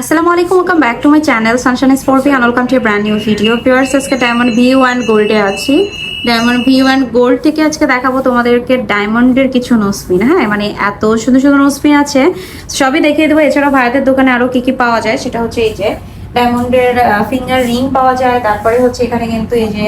আসসালামু আলাইকুম welcome back to my channel sunshine sporty and welcome to brand new video viewers আজকে diamond V one গোল্ডে আছি। Diamond V one gold থেকে আজকে দেখাবো তোমাদেরকে ডায়মন্ডের কিছু নোসপিন হ্যাঁ মানে এত সুন্দর সুন্দর নোসপিন আছে। সবই দেখিয়ে দেবো। এছাড়াও ভারতের দোকানে আরও কী কী পাওয়া যায়, সেটা হচ্ছে এই যে ডায়মন্ডের ফিঙ্গার রিং পাওয়া যায়। তারপরে হচ্ছে এখানে কিন্তু এই যে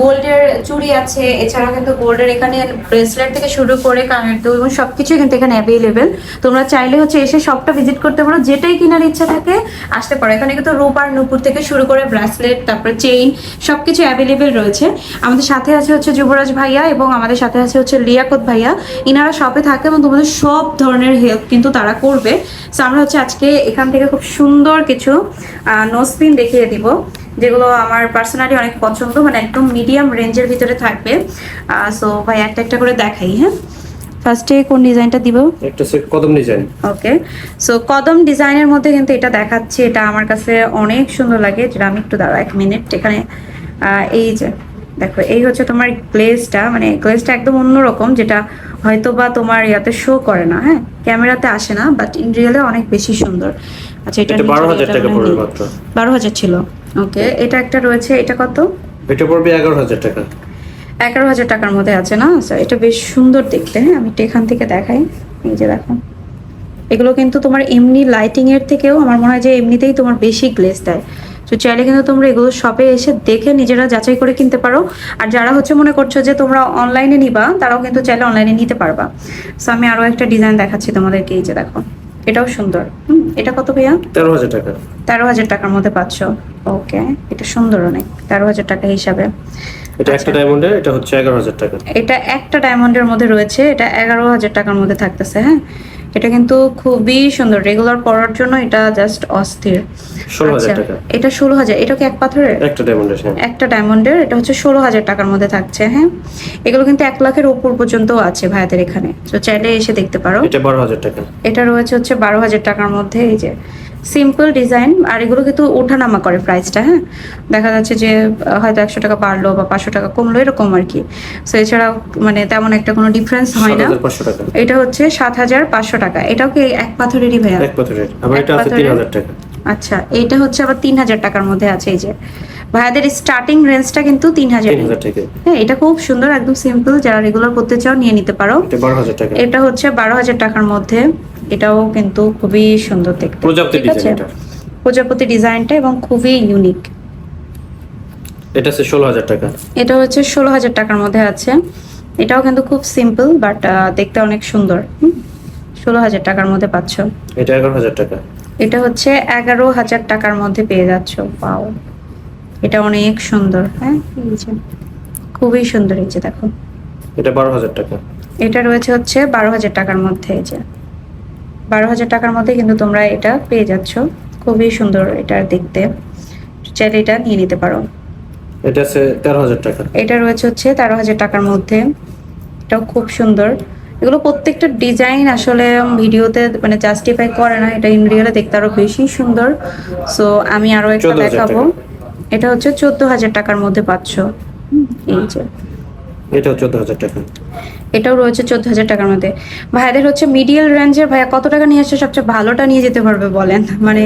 গোল্ডের চুড়ি আছে এছাড়া কিন্তু গোল্ডের এখানে ব্রেসলেট থেকে শুরু করে কানের দুল এবং সবকিছু কিন্তু এখানে অ্যাভেলেবেল তোমরা চাইলে হচ্ছে এসে সবটা ভিজিট করতে পারো, যেটাই কেনার ইচ্ছা থাকে আসতে পারো। এখানে কিন্তু রূপ আর নুপুর থেকে শুরু করে ব্রেসলেট তারপরে চেইন সব কিছু অ্যাভেলেবেল রয়েছে। আমাদের সাথে আছে হচ্ছে যুবরাজ ভাইয়া এবং আমাদের সাথে আছে হচ্ছে লিয়াকত ভাইয়া। ইনারা শপে থাকে এবং তোমাদের সব ধরনের হেল্প কিন্তু তারা করবে। সো আমরা হচ্ছে আজকে এখান থেকে খুব সুন্দর কিছু নোসপিন দেখিয়ে দিব। যেগুলো আমার পার্সোনালি অনেক পছন্দ মানে একদম মিডিয়াম রেঞ্জের ভিতরে থাকবে। সো ভাই একটা একটা করে দেখাই হ্যাঁ? ফার্স্টে কোন ডিজাইনটা দিব? একটা সেট কদম ডিজাইন ওকে সো কদম ডিজাইনের মধ্যে কিন্তু এটা দেখাচ্ছে এটা আমার কাছে অনেক সুন্দর লাগে। যেটা আমি একটু দাঁড়া এক মিনিট এখানে এই যে দেখো এই হচ্ছে তোমার গ্লেজটা মানে গ্লেজটা একদম অন্যরকম যেটা হয়তো বা তোমার ইয়াতে শো করে না হ্যাঁ? ক্যামেরাতে আসে না বাট ইন রিয়েলে অনেক বেশি সুন্দর। আচ্ছা এটা বারো হাজার টাকা পড়বে মাত্র। বারো হাজার ছিল। ওকে এটা একটা রয়েছে এটা কত? এটা পড়বে এগারো হাজার টাকা। এগারো হাজার টাকার মধ্যে আছে না? আচ্ছা এটা বেশ সুন্দর দেখতে হ্যাঁ? আমি এখান থেকে দেখাই এই যে দেখো। এগুলো কিন্তু তোমার এমনি লাইটিং এর থেকেও আমার মনে হয় যে এমনিতেই তোমার বেশি গ্লেজ দেয়। তো চাইলে কিন্তু তোমরা এগুলো শপে এসে দেখে নিজেরা যাচাই করে কিনতে পারো। আর যারা হচ্ছে মনে করছ যে তোমরা অনলাইনে নিবা তারাও কিন্তু চাইলে অনলাইনে নিতে পারবা। সো আমি আরও একটা ডিজাইন দেখাচ্ছি তোমাদেরকে এই যে দেখো। এটাও সুন্দর। হুম এটা কত ভাইয়া? তেরো হাজার টাকা। তেরো হাজার টাকার মধ্যে পাচ্ছ। ওকে এটা সুন্দর অনেক। তেরো হাজার টাকা হিসাবে। এটা একটা ডায়মন্ডের এটা হচ্ছে এগারো হাজার টাকা। এটা একটা ডায়মন্ডের মধ্যে রয়েছে। এটা এগারো হাজার টাকার মধ্যে থাকতেছে হ্যাঁ? এটা কিন্তু খুবই সুন্দর। রেগুলার পরার জন্য এটা জাস্ট অস্থির। আচ্ছা, এটা ষোলো হাজার। এটা কি এক পাথরের? একটা ডায়মন্ডের হ্যাঁ। একটা ডায়মন্ডের এটা হচ্ছে ষোলো হাজার টাকার মধ্যে থাকছে হ্যাঁ। এগুলো কিন্তু এক লাখের উপর পর্যন্ত আছে ভাইয়াদের এখানে। তো চাইলে এসে দেখতে পারো। এটা বারো হাজার টাকা। এটা রয়েছে হচ্ছে বারো হাজার টাকার মধ্যে এই যে। সিম্পল ডিজাইন আর এগুলো কিন্তু ওঠানামা করে প্রাইসটা হ্যাঁ? দেখা যাচ্ছে যে হয়তো একশো টাকা বাড়লো বা পাঁচশো টাকা কমলো এরকম আর কি। সো এছাড়াও মানে তেমন একটা কোনো ডিফারেন্স হয় না। এটা হচ্ছে সাত হাজার পাঁচশো টাকা। এটাও কি এক পাথরেরই ভাইয়া? এক পাথরের। আবার এটা আছে তিন হাজার টাকা। আচ্ছা এইটা হচ্ছে আবার তিন হাজার টাকার মধ্যে আছে এই যে। ভাইয়াদের স্টার্টিং রেঞ্জটা কিন্তু তিন হাজার। হ্যাঁ এটা খুব সুন্দর একদম সিম্পল যারা রেগুলার করতে চাও নিয়ে নিতে পারো। এটা এটা হচ্ছে বারো হাজার টাকার মধ্যে। এটাও কিন্তু খুবই সুন্দর দেখতে। প্রজাপতি ঠিক আছে? ডিজাইন প্রজাপতি ডিজাইনটা এবং খুবই ইউনিক এটা আছে ষোলো হাজার টাকা। এটা হচ্ছে ষোলো হাজার টাকার মধ্যে আছে। এটাও কিন্তু খুব সিম্পল বাট দেখতে অনেক সুন্দর। ষোলো হাজার টাকার মধ্যে পাচ্ছ। এটা এগারো হাজার টাকা। এটা হচ্ছে এগারো হাজার টাকার মধ্যে পেয়ে যাচ্ছ। পাও এটা অনেক সুন্দর হ্যাঁ? এই যে খুবই সুন্দর এই যে দেখো। এটা বারো হাজার টাকা। এটা রয়েছে হচ্ছে বারো হাজার টাকার মধ্যে এই যে। বারো হাজার টাকার মধ্যে কিন্তু তোমরা এটা পেয়ে যাচ্ছ। খুবই সুন্দর এটা দেখতে। চাইলে এটা নিয়ে নিতে পারো। এটা আছে তেরো হাজার টাকা। এটা রয়েছে হচ্ছে তেরো হাজার টাকার মধ্যে। এটাও খুব সুন্দর। এগুলো প্রত্যেকটা ডিজাইন আসলে ভিডিওতে মানে জাস্টিফাই করে না। এটা ইন রিয়েলে দেখতে আরও বেশি সুন্দর। সো আমি আরও একটা দেখাবো। এটা হচ্ছে চোদ্দ হাজার টাকার মধ্যে পাচ্ছ। এই যে। এটাও চোদ্দ হাজার টাকা। এটাও রয়েছে চোদ্দ হাজার টাকার মধ্যে। ভাইয়াদের হচ্ছে মিডিয়াল রেঞ্জের ভাইয়া কত টাকা নিয়ে আসছে? সবচেয়ে ভালোটা নিয়ে যেতে পারবে বলেন। মানে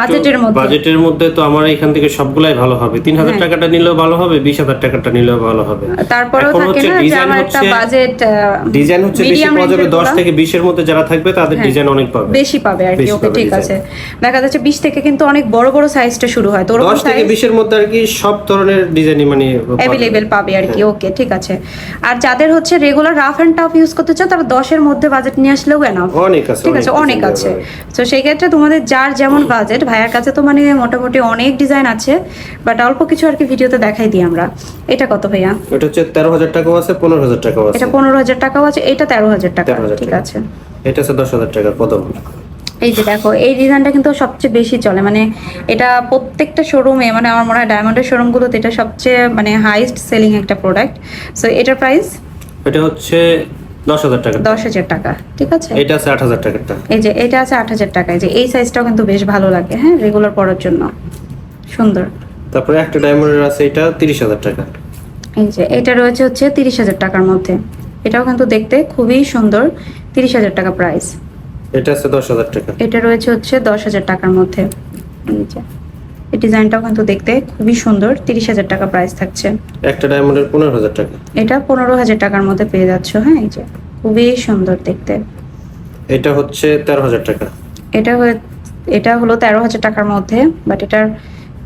বাজেটের মধ্যে। বাজেটের মধ্যে তো আমার এখান থেকে সবগুলাই ভালো হবে। তিন হাজার হ্যাঁ। টাকাটা নিলেও ভালো হবে বিশ হাজার টাকাটা নিলেও ভালো হবে। তারপরেও থাকে না যে আমার একটা বাজেট ডিজাইন হচ্ছে বেশি পাওয়া যাবে রেঞ্জের দশ থেকে বিশের মধ্যে যারা থাকবে তাদের হ্যাঁ। ডিজাইন অনেক পাবে। বেশি পাবে আর কি ওকে ঠিক আছে। দেখা যাচ্ছে বিশ থেকে কিন্তু অনেক বড় বড় সাইজটা শুরু হয়। তো ওরকম দশ থেকে সাইজ বিশের মধ্যে আর কি সব ধরনের ডিজাইনই মানে পাবে আর কি হ্যাঁ। ওকে ঠিক আছে। আর যাদের হচ্ছে regular rough and tough use করতে চাও তারা দশের মধ্যে বাজেট নিয়ে আসলেও এনাফ অনেক আছে ঠিক আছে অনেক আছে। তো সেই ক্ষেত্রে তোমাদের যার যেমন বাজেট ভাইয়ার কাছে তো মানে মোটামুটি অনেক ডিজাইন আছে বাট অল্প কিছু আর কি ভিডিওতে দেখাই দিই আমরা। এটা কত ভাইয়া? এটা হচ্ছে তেরো হাজার টাকাও আছে পনেরো হাজার টাকাও আছে। এটা পনেরো হাজার টাকাও আছে এটা তেরো হাজার টাকা ঠিক আছে। এটা আছে দশ হাজার টাকার কদম এই যে দেখো এই ডিজাইনটা কিন্তু সবচেয়ে বেশি চলে। মানে এটা প্রত্যেকটা শোরুমে মানে আমার মনে হয় ডায়মন্ডের শোরুমগুলোতে এটা সবচেয়ে মানে হাইস্ট সেলিং একটা প্রোডাক্ট সো এটার প্রাইস এটা হচ্ছে দশ হাজার টাকা দশ হাজার টাকা ঠিক আছে? এটা আছে আট হাজার টাকারটা। এই যে এটা আছে আট হাজার টাকা এই যে এই সাইজটাও কিন্তু বেশ ভালো লাগে হ্যাঁ রেগুলার পরার জন্য। সুন্দর। তারপরে একটা ডায়মন্ডের আছে এটা তিরিশ হাজার টাকা। এই যে এটা রয়েছে হচ্ছে তিরিশ হাজার টাকার মধ্যে। এটাও কিন্তু দেখতে খুবই সুন্দর তিরিশ হাজার টাকা প্রাইস এটা আছে দশ হাজার টাকা। এটা রয়েছে হচ্ছে দশ হাজার টাকার মধ্যে। এই যে এই ডিজাইনটাও কিন্তু দেখতে খুবই সুন্দর তিরিশ হাজার টাকা প্রাইস থাকছে। একটা ডায়মন্ডের পনেরো হাজার টাকা। এটা পনেরো হাজার টাকার মধ্যে পেয়ে যাচ্ছ হ্যাঁ এই যে খুবই সুন্দর দেখতে। এটা হচ্ছে তেরো হাজার টাকা। এটা এটা হলো তেরো হাজার টাকার মধ্যে বাট এটার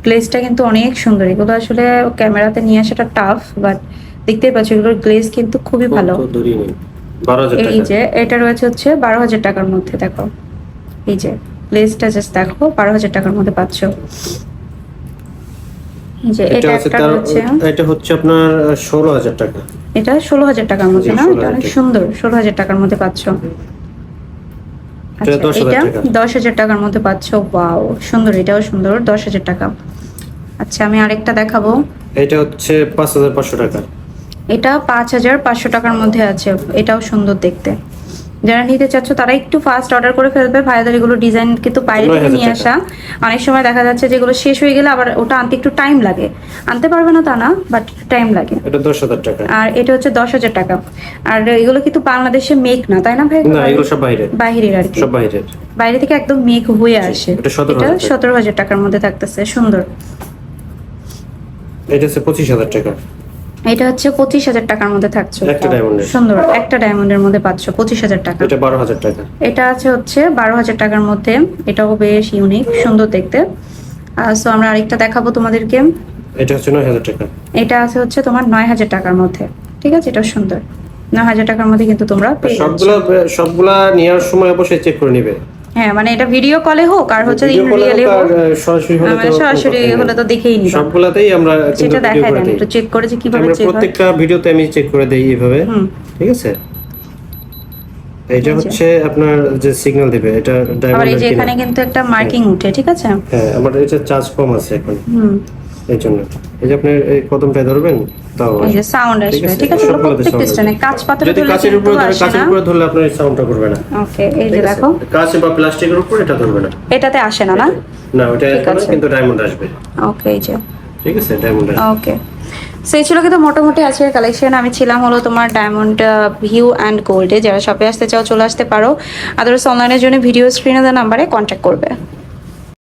গ্লেজটা কিন্তু অনেক সুন্দর। এগুলো আসলে ক্যামেরাতে নিয়ে আসাটা টাফ বাট দেখতেই পাচ্ছ এগুলোর গ্লেজ কিন্তু খুবই ভালো। এই যে এটা রয়েছে হচ্ছে বারো হাজার টাকার মধ্যে দেখো। এই যে গ্লেজটা জাস্ট দেখো বারো হাজার টাকার মধ্যে পাচ্ছ। যে এটা এটা একটা তেরো এটা হচ্ছে আপনার ষোলো হাজার টাকা। এটা ষোলো হাজার টাকার মধ্যে না? এটা অনেক সুন্দর ষোলো হাজার টাকার মধ্যে পাচ্ছ। আচ্ছা, 10,000 এটা দশ হাজার টাকার মধ্যে পাচ্ছ ওয়াও সুন্দর এটাও সুন্দর দশ হাজার টাকা। আচ্ছা আমি আরেকটা দেখাবো। এটা হচ্ছে পাঁচ হাজার পাঁচশো টাকা। এটা পাঁচ হাজার পাঁচশো টাকার মধ্যে আছে এটাও সুন্দর দেখতে। যারা নিতে চাচ্ছ তারা একটু ফাস্ট অর্ডার করে ফেলবে। ভাইদের এগুলো ডিজাইন কিন্তু বাইরে থেকে নিয়ে আসা। অনেক সময় দেখা যাচ্ছে যেগুলো শেষ হয়ে গেলে আবার ওটা আনতে একটু টাইম লাগে। আনতে পারবে না তা না বাট টাইম লাগে। এটা দশ হাজার টাকা। আর এটা হচ্ছে দশ হাজার টাকা। আর এগুলো কিন্তু বাংলাদেশে মেক না তাই না ভাই? না এগুলো সব বাইরে বাইরের আর কি। সব বাইরের। বাইরে থেকে একদম মেক হয়ে আসে। এটা 17,000 সতেরো হাজার টাকার মধ্যে থাকতেছে সুন্দর। এটা হচ্ছে পঁচিশ হাজার টাকা। এটা হচ্ছে পঁচিশ হাজার টাকার মধ্যে থাকছে একটা। সুন্দর। একটা ডায়মন্ডের মধ্যে পাচ্ছ পঁচিশ হাজার টাকা। এটা বারো হাজার টাকা। এটা আছে হচ্ছে বারো হাজার টাকার মধ্যে। এটাও বেশ ইউনিক সুন্দর দেখতে। সো আমরা আরেকটা দেখাবো তোমাদেরকে। এটা হচ্ছে নয় হাজার টাকা। এটা আছে হচ্ছে তোমার নয় হাজার টাকার মধ্যে। ঠিক আছে? এটা সুন্দর। নয় হাজার টাকার মধ্যে কিন্তু তোমরা। সবগুলা সবগুলা নেওয়ার সময় অবশ্যই চেক করে নিবে। হ্যাঁ মানে এটা ভিডিও কলে হোক আর হচ্ছে ইন রিয়েলে হোক আর, সরাসরি হলে মানে সরাসরি হলে তো দেখেই নিবা। সবগুলাতেই আমরা সেটা দেখাই দেন একটু চেক করে যে কীভাবে চেক প্রত্যেকটা ভিডিওতে আমি চেক করে দেই এইভাবে ঠিক আছে? এটা হচ্ছে আপনার যে সিগন্যাল দিবে এটা ডায়মন্ড এই যে এখানে কিন্তু একটা মার্কিং উঠে ঠিক আছে? হ্যাঁ আমার এটা চার্জ কম আছে এখন। হুম। এই জন্য এই যে আপনি এই কদমটা ধরবেন তাও এই যে সাউন্ড আসবে। ঠিক আছে প্রত্যেকটা কাঁচ পাত্র যদি ধরলে কাচের উপরে ধরে কাচের উপরে ধরলে আপনার এই সাউন্ডটা করবে না। ওকে এই যে দেখো। কাঁচ বা প্লাস্টিকের উপর এটা ধরবে না। এটাতে আসে না না? না ওটা আসবে না। কিন্তু ডায়মন্ড আসবে। ওকে এই যে। ঠিক আছে? ডায়মন্ড ওকে সেই ছিল কিন্তু মোটামুটি আজকের কালেকশন আমি ছিলাম হলো তোমার ডায়মন্ড ভিউ অ্যান্ড গোল্ডে যারা শপে আসতে চাও চলে আসতে পারো। আদার্স অনলাইনের জন্য ভিডিও স্ক্রিনে দেওয়া নাম্বারে কন্ট্যাক্ট করবে।